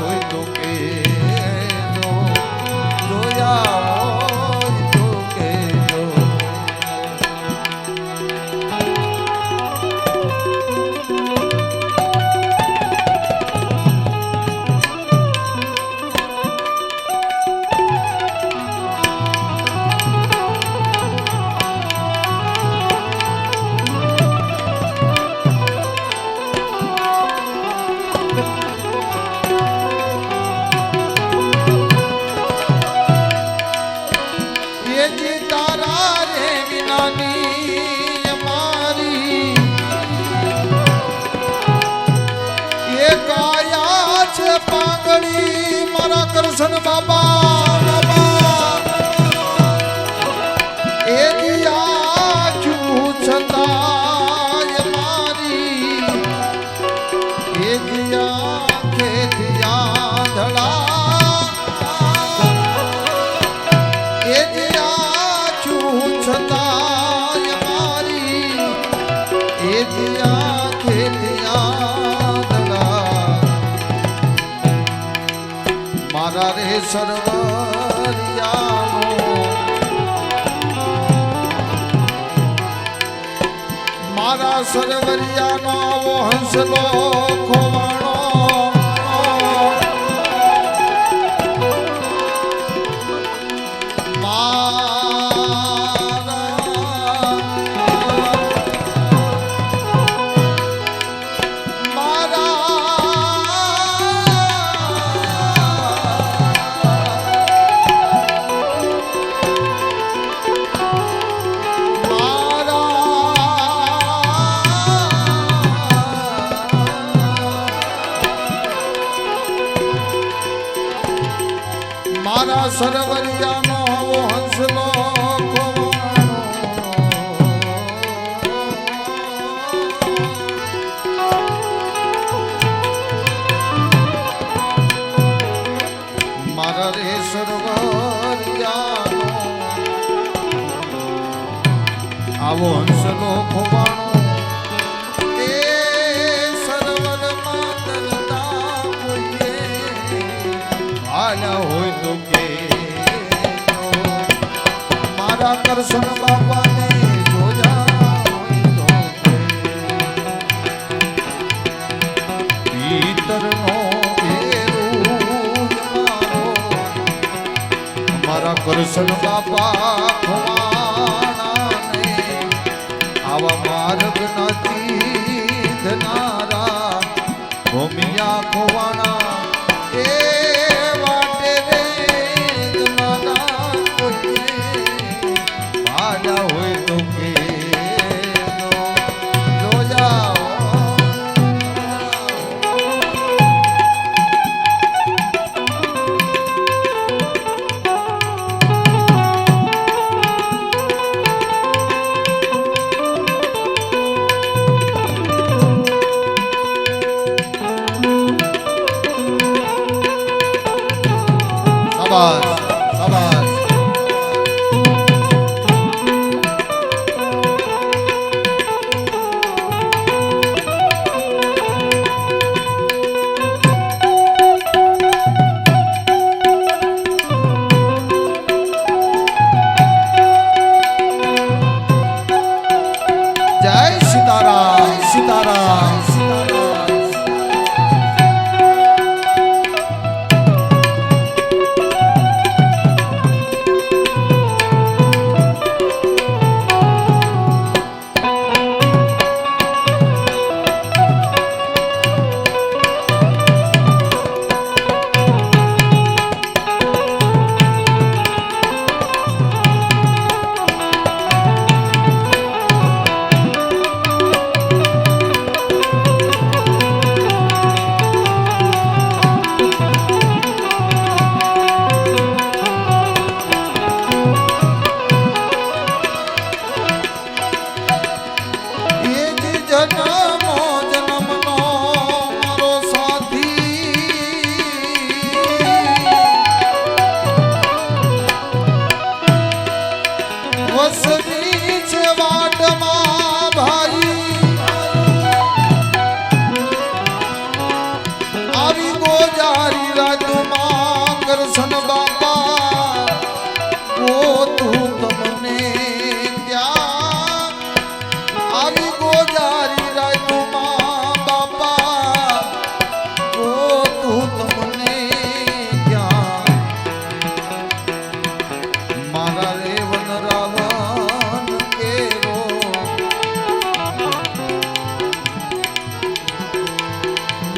hoy મારા રે સરવરિયાનો મારા સરવરિયાનો આવો હંસલો ખોવા સરવરિયાનો હંસલો. મારા રે સરવરિયાનો આવો હંસલો ખોવાણો મારા કરશન બાપાને જોયા મારો કરશન બાપા ખવાણાને આવા માર્ગ નથી ધનારા ભૂમિયા ખોવાના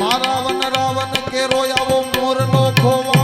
મારા વન રાવણ કેરો આવો મોરનો ખોવા